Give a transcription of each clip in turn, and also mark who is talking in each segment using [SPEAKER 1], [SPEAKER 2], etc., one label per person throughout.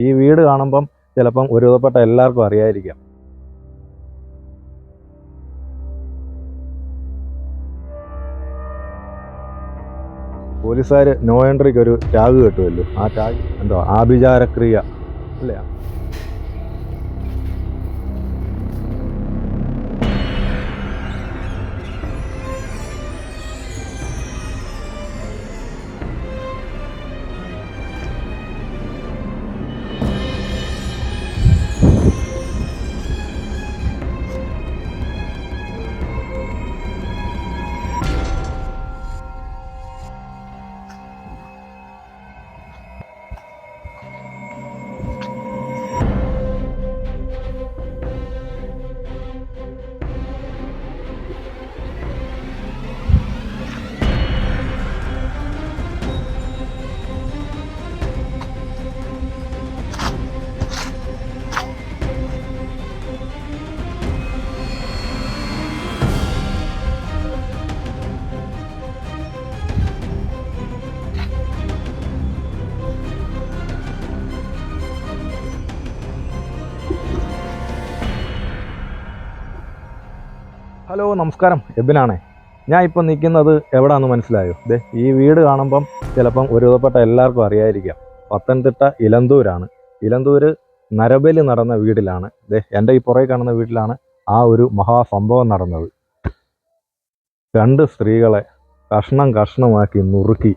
[SPEAKER 1] ഈ വീട് കാണുമ്പം ചിലപ്പം ഒരുവിധപ്പെട്ട എല്ലാവർക്കും അറിയായിരിക്കാം പോലീസുകാർ നോ എൻട്രിക്ക് ഒരു ടാഗ് കിട്ടുമല്ലോ ആ ടാഗ് എന്തോ ആഭിചാരക്രിയ അല്ലേ? ഹലോ നമസ്കാരം. എബിനാണേ. ഞാൻ ഇപ്പോൾ നിൽക്കുന്നത് എവിടാന്ന് മനസ്സിലായോ? ദേ ഈ വീട് കാണുമ്പം ചിലപ്പം ഒരുവിധപ്പെട്ട എല്ലാവർക്കും അറിയായിരിക്കാം പത്തനംതിട്ട ഇലന്തൂരാണ്. ഇലന്തൂര് നരബലി നടന്ന വീട്ടിലാണ്. ദേ എന്റെ ഈ പുറകെ കാണുന്ന വീട്ടിലാണ് ആ ഒരു മഹാസംഭവം നടന്നത്. രണ്ട് സ്ത്രീകളെ കഷ്ണം കഷ്ണമാക്കി നുറുക്കി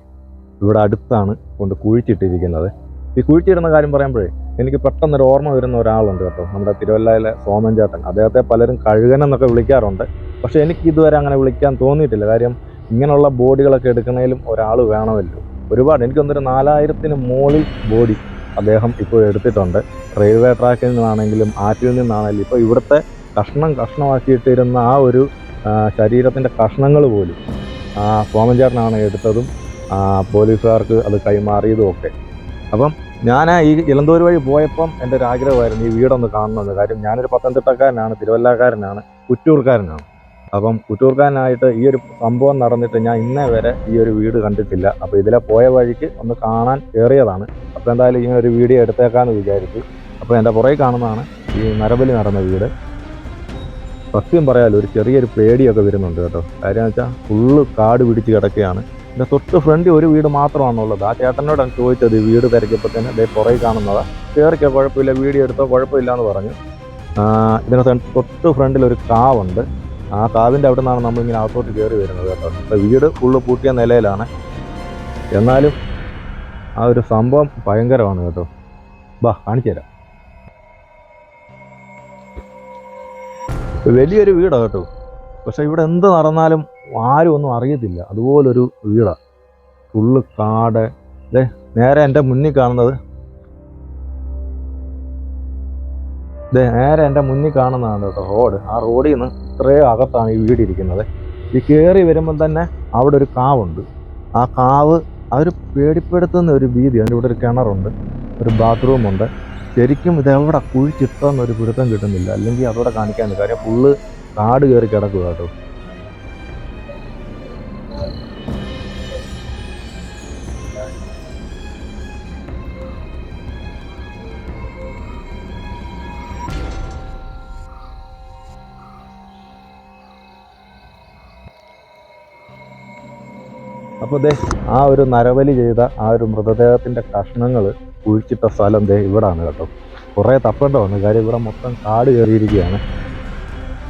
[SPEAKER 1] ഇവിടെ അടുത്താണ് കൊണ്ട് കുഴിച്ചിട്ടിരിക്കുന്നത്. ഈ കുഴിച്ചിടുന്ന കാര്യം പറയുമ്പോഴേ എനിക്ക് പെട്ടെന്നൊരു ഓർമ്മ വരുന്ന ഒരാളുണ്ട് കേട്ടോ. നമ്മുടെ തിരുവല്ലയിലെ സോമൻ ചേട്ടൻ. അദ്ദേഹത്തെ പലരും കഴുകൻ എന്നൊക്കെ വിളിക്കാറുണ്ട്. പക്ഷെ എനിക്ക് ഇതുവരെ അങ്ങനെ വിളിക്കാൻ തോന്നിയിട്ടില്ല. കാര്യം ഇങ്ങനെയുള്ള ബോഡികളൊക്കെ എടുക്കുന്നതിലും ഒരാൾ വേണമല്ലോ. ഒരുപാട്. എനിക്കൊന്നൊരു നാലായിരത്തിന് മുകളിൽ ബോഡി അദ്ദേഹം ഇപ്പോൾ എടുത്തിട്ടുണ്ട്. റെയിൽവേ ട്രാക്കിൽ നിന്നാണെങ്കിലും ആറ്റിൽ നിന്നാണെങ്കിലും ഇപ്പോൾ ഇവിടുത്തെ കഷ്ണം കഷ്ണമാക്കിയിട്ടിരുന്ന ആ ഒരു ശരീരത്തിന്റെ കഷ്ണങ്ങൾ പോലും സോമൻ ചേട്ടനാണ് എടുത്തതും പോലീസുകാർക്ക് അത് കൈമാറിയതും ഒക്കെ. അപ്പം ഞാൻ ഈ ഇളന്തൂർ വഴി പോയപ്പം എന്റെ ഒരു ആഗ്രഹമായിരുന്നു ഈ വീടൊന്ന് കാണണമെന്ന്. കാര്യം ഞാനൊരു പത്തനംതിട്ടക്കാരനാണ് തിരുവല്ലക്കാരനാണ് കുറ്റൂർക്കാരനാണ്. അപ്പം കുറ്റൂർക്കാരനായിട്ട് ഈ ഒരു സംഭവം നടന്നിട്ട് ഞാൻ ഇന്നേ വരെ ഈ ഒരു വീട് കണ്ടിട്ടില്ല. അപ്പോൾ ഇതിലെ പോയ വഴിക്ക് ഒന്ന് കാണാൻ കയറിയതാണ് അപ്പോൾ എന്തായാലും ഇങ്ങനെ ഒരു വീഡിയോ എടുത്തേക്കാന്ന് വിചാരിച്ചു. അപ്പോൾ എന്റെ പുറകെ കാണുന്നതാണ് ഈ നരബലി നടന്ന വീട്. സത്യം പറയാലോ ഒരു ചെറിയൊരു പേടിയൊക്കെ വരുന്നുണ്ട് കേട്ടോ. കാര്യം എന്ന് വെച്ചാൽ ഫുള്ള് കാട് പിടിച്ച് കിടക്കുകയാണ്. എന്റെ തൊട്ട് ഫ്രണ്ട് ഒരു വീട് മാത്രമാണുള്ളത്. ആ ചേട്ടനോടാണ് ചോദിച്ചത് വീട് തിരക്കിയപ്പോൾ തന്നെ ദേ പുറകെ കാണുന്നത്. കയറിക്കോ കുഴപ്പമില്ല വീഡിയോ എടുത്തോ കുഴപ്പമില്ല എന്ന് പറഞ്ഞു ഇതിന് തൊട്ട് ഫ്രണ്ടിൽ ഒരു കാവുണ്ട്. ആ കാവിന്റെ അവിടെ നിന്നാണ് നമ്മളിങ്ങനെ അകത്തോട്ട് കയറി വരുന്നത് കേട്ടോ. അപ്പോൾ വീട് ഫുള്ള് പൂട്ടിയ നിലയിലാണ്. എന്നാലും ആ ഒരു സംഭവം ഭയങ്കരമാണ് കേട്ടോ. ബാ കാണിച്ചു തരാം. വലിയൊരു വീടാണ് കേട്ടോ. പക്ഷേ ഇവിടെ എന്ത് നടന്നാലും ആരും ഒന്നും അറിയത്തില്ല. അതുപോലൊരു വീടാണ് ഫുള്ള് കാട്. അല്ലേ നേരെ എന്റെ മുന്നിൽ കാണുന്നത്. ഇതേ നേരെ എന്റെ മുന്നിൽ കാണുന്നതാണ് കേട്ടോ റോഡ്. ആ റോഡിൽ നിന്ന് ഇത്രയും അകത്താണ് ഈ വീട് ഇരിക്കുന്നത്. ഈ കയറി വരുമ്പം തന്നെ അവിടെ ഒരു കാവുണ്ട്. ആ കാവ് അതൊരു പേടിപ്പെടുത്തുന്ന ഒരു ഭീതി അതിന്റെ ഇവിടെ ഒരു കിണറുണ്ട്. ഒരു ബാത്റൂമുണ്ട് ശരിക്കും ഇതെവിടെ കുഴിച്ചിട്ടെന്നൊരു പിടുത്തം കിട്ടുന്നില്ല. അല്ലെങ്കിൽ അതോടെ കാണിക്കാൻ കാര്യം ഫുള്ള് കാട് കയറി കിടക്കുക കേട്ടോ. അപ്പോൾ ദേ ആ ഒരു നരവലി ചെയ്ത ആ ഒരു മൃതദേഹത്തിന്റെ കഷ്ണങ്ങൾ കുഴിച്ചിട്ട സ്ഥലം ദേ ഇവിടാണ് കേട്ടോ. കുറേ തപ്പേണ്ട വന്നു. കാര്യം ഇവിടെ മൊത്തം കാട് കയറിയിരിക്കുകയാണ്.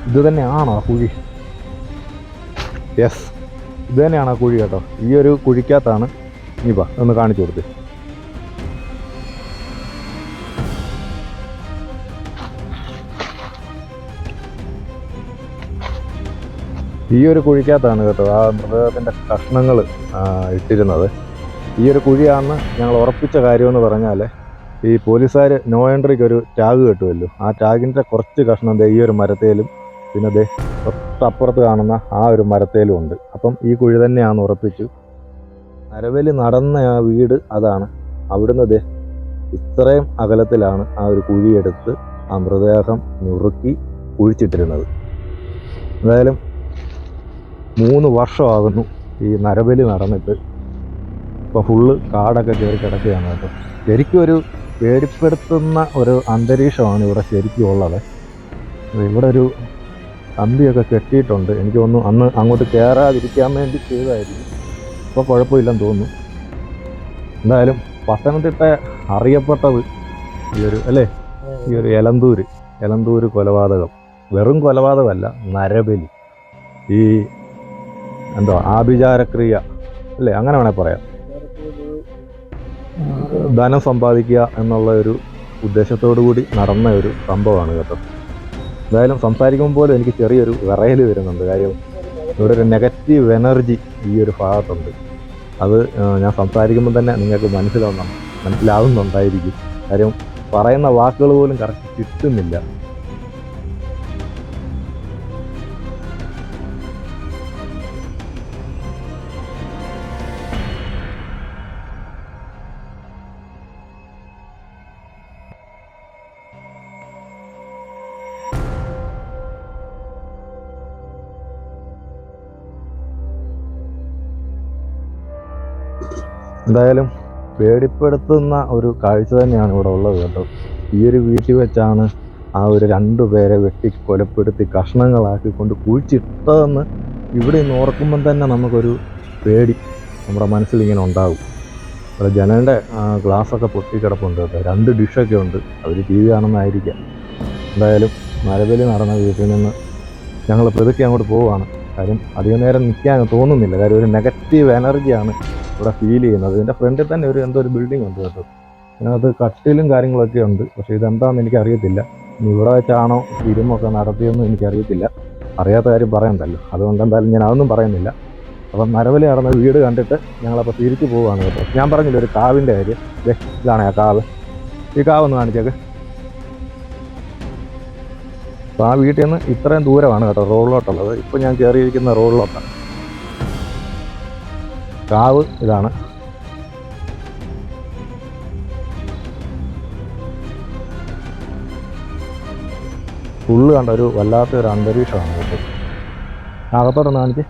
[SPEAKER 1] ഇത് തന്നെയാണോ കുഴി? യെസ് ഇത് തന്നെയാണ് ആ കുഴി കേട്ടോ? ഈ ഒരു കുഴിക്കകത്താണ്. ഇനി വാ ഒന്ന് കാണിച്ചു കൊടുത്ത്. ഈ ഒരു കുഴിക്കകത്താണ് കേട്ടോ ആ മൃതദേഹത്തിന്റെ കഷ്ണങ്ങൾ ഇട്ടിരുന്നത്. ഈ ഒരു കുഴിയാണെന്ന് ഞങ്ങൾ ഉറപ്പിച്ച കാര്യമെന്ന് പറഞ്ഞാൽ ഈ പോലീസുകാർ നോ എൻട്രിക്ക് ഒരു ടാഗ് കിട്ടുമല്ലോ ആ ടാഗിന്റെ കുറച്ച് കഷ്ണം ഈ ഒരു മരത്തേലും പിന്നെ ദേ തൊട്ടപ്പുറത്ത് കാണുന്ന ആ ഒരു മരത്തേലും ഉണ്ട്. അപ്പം ഈ കുഴി തന്നെയാണെന്ന് ഉറപ്പിച്ചു. നരവലി നടന്ന ആ വീട് അതാണ്. അവിടുന്ന് ദേ ഇത്രയും അകലത്തിലാണ് ആ ഒരു കുഴിയെടുത്ത് ആ മൃതദേഹം നുറുക്കി കുഴിച്ചിട്ടിരുന്നത്. എന്തായാലും മൂന്ന് വർഷമാകുന്നു ഈ നരബലി നടന്നിട്ട്. ഇപ്പോൾ ഫുള്ള് കാടൊക്കെ കയറി കിടക്കുകയാണ് കേട്ടോ. ശരിക്കും ഒരു പേടിപ്പെടുത്തുന്ന ഒരു അന്തരീക്ഷമാണ് ഇവിടെ ശരിക്കും ഉള്ളത്. ഇവിടെ ഒരു കമ്പിയൊക്കെ കെട്ടിയിട്ടുണ്ട്. എനിക്ക് തോന്നുന്നു അന്ന് അങ്ങോട്ട് കയറാതിരിക്കാൻ വേണ്ടി ചെയ്തായിരിക്കും ഇപ്പോൾ കുഴപ്പമില്ലെന്ന് തോന്നുന്നു. എന്തായാലും പത്തനംതിട്ട അറിയപ്പെട്ടത് ഈ ഒരു അല്ലേ? ഈ ഒരു എലന്തൂര്. എലന്തൂര് കൊലപാതകം. വെറും കൊലപാതകമല്ല നരബലി. ഈ എന്തോ ആഭിചാരക്രിയ അല്ലേ? അങ്ങനെ വേണേൽ പറയാം. ധനം സമ്പാദിക്കുക എന്നുള്ള ഒരു ഉദ്ദേശത്തോടു കൂടി നടന്ന ഒരു സംഭവമാണ് കേട്ടോ. എന്തായാലും സംസാരിക്കുമ്പോൾ പോലും എനിക്ക് ചെറിയൊരു വിറയൽ വരുന്നുണ്ട്. കാര്യം ഇവിടെ ഒരു നെഗറ്റീവ് എനർജി ഈ ഒരു ഭാഗത്തുണ്ട്. അത് ഞാൻ സംസാരിക്കുമ്പോൾ തന്നെ നിങ്ങൾക്ക് മനസ്സിലാവുന്ന മനസ്സിലാവുന്നുണ്ടായിരിക്കും. കാര്യം പറയുന്ന വാക്കുകൾ പോലും കറക്റ്റ് കിട്ടുന്നില്ല. എന്തായാലും പേടിപ്പെടുത്തുന്ന ഒരു കാഴ്ച തന്നെയാണ് ഇവിടെ ഉള്ളത് കേട്ടോ. ഈ ഒരു വീട്ടിൽ വെച്ചാണ് ആ ഒരു രണ്ടു പേരെ വെട്ടി കൊലപ്പെടുത്തി കഷ്ണങ്ങളാക്കി കൊണ്ട് കുഴിച്ചിട്ടതെന്ന് ഇവിടെ നിന്ന് ഓർക്കുമ്പം തന്നെ നമുക്കൊരു പേടി നമ്മുടെ മനസ്സിൽ ഇങ്ങനെ ഉണ്ടാകും അവിടെ ജനലിന്റെ ഗ്ലാസ്സൊക്കെ പൊട്ടിക്കിടപ്പുണ്ട് കേട്ടോ. രണ്ട് ഡിഷൊക്കെ ഉണ്ട്. അവർ ടി വി കാണുന്നതായിരിക്കാം. എന്തായാലും മരബലി നടന്ന വീട്ടിൽ നിന്ന് ഞങ്ങൾ പെതുക്കി അങ്ങോട്ട് പോവുകയാണ്. കാര്യം അധികം നേരം നിൽക്കാൻ തോന്നുന്നില്ല. കാര്യം ഒരു നെഗറ്റീവ് എനർജിയാണ് ഇവിടെ ഫീൽ ചെയ്യുന്നത്. ഇതിന്റെ ഫ്രണ്ടിൽ തന്നെ ഒരു എന്തോ ഒരു ബിൽഡിംഗ് ഉണ്ട് കേട്ടോ. അതിനകത്ത് കട്ടിലും കാര്യങ്ങളൊക്കെ ഉണ്ട്. പക്ഷേ ഇതെന്താണെന്ന് എനിക്കറിയത്തില്ല. ഇനി ഇവിടെ വെച്ചാണോ ഇരുമൊക്കെ നടത്തിയെന്നും എനിക്കറിയത്തില്ല. അറിയാത്ത കാര്യം പറയണ്ടല്ലോ. അതുകൊണ്ട് എന്തായാലും ഞാൻ അതൊന്നും പറയുന്നില്ല. അപ്പം നരവലി നടന്ന വീട് കണ്ടിട്ട് ഞങ്ങളപ്പോൾ തിരിച്ചു പോവുകയാണ് കേട്ടോ. ഞാൻ പറഞ്ഞില്ല ഒരു കാവിന്റെ കാര്യം. ഇതാണ് ആ കാവ്. ഈ കാവ് ഒന്ന് കാണിച്ചേക്ക്. അപ്പോൾ ആ വീട്ടിൽ നിന്ന് ഇത്രയും ദൂരമാണ് കേട്ടോ റോഡിലോട്ടുള്ളത്. ഇപ്പോൾ ഞാൻ കയറിയിരിക്കുന്ന റോഡിലോട്ടാണ്. കാവ് ഇതാണ്. ഉള്ള് കണ്ട ഒരു വല്ലാത്ത ഒരു അന്തരീക്ഷമാണ് കേട്ടോ അകത്തോട്ട് കാണിച്ച്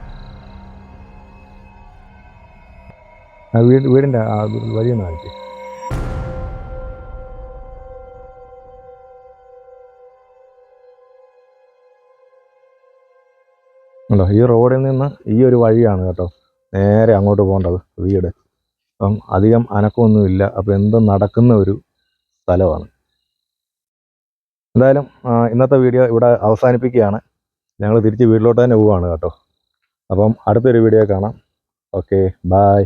[SPEAKER 1] വീട് വീടിന്റെ വഴിയൊന്ന് കാണിച്ച് ഉണ്ടോ? ഈ റോഡിൽ നിന്ന് ഈ ഒരു വഴിയാണ് കേട്ടോ. നേരെ അങ്ങോട്ട് പോകേണ്ടത് വീട്. അപ്പം അധികം അനക്കമൊന്നുമില്ല. അപ്പം എന്തും നടക്കുന്ന ഒരു സ്ഥലമാണ്. എന്തായാലും ഇന്നത്തെ വീഡിയോ ഇവിടെ അവസാനിപ്പിക്കുകയാണ്. ഞങ്ങൾ തിരിച്ച് വീട്ടിലോട്ട് തന്നെ പോവുകയാണ് കേട്ടോ. അപ്പം അടുത്തൊരു വീഡിയോ കാണാം. Okay bye